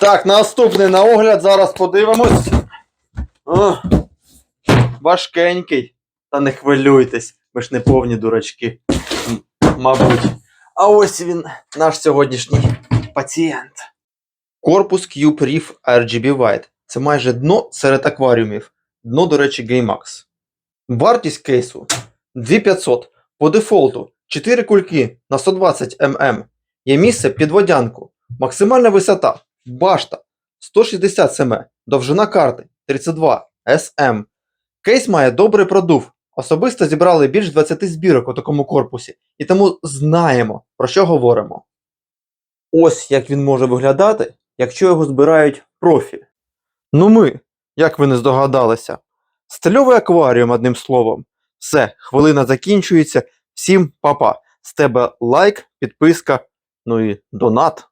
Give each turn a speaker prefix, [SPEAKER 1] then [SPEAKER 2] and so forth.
[SPEAKER 1] Так, наступний на огляд, зараз подивимось. О, важкенький. Та не хвилюйтесь, ми ж не повні дурачки. Мабуть. А ось він, наш сьогоднішній пацієнт. Корпус Cube Reef RGB White. Це майже дно серед акваріумів. Дно, до речі, GameMax. Вартість кейсу 2500. По дефолту 4 кульки на 120 мм. Є місце під водянку. Максимальна висота. Башта 160 см. Довжина карти 32 SM. Кейс має добрий продув. Особисто зібрали більш 20 збірок у такому корпусі, і тому знаємо, про що говоримо. Ось як він може виглядати, якщо його збирають профі. Ну ми, як ви не здогадалися. Стильовий акваріум, одним словом. Все, хвилина закінчується. Всім па-па. З тебе лайк, підписка, ну і донат.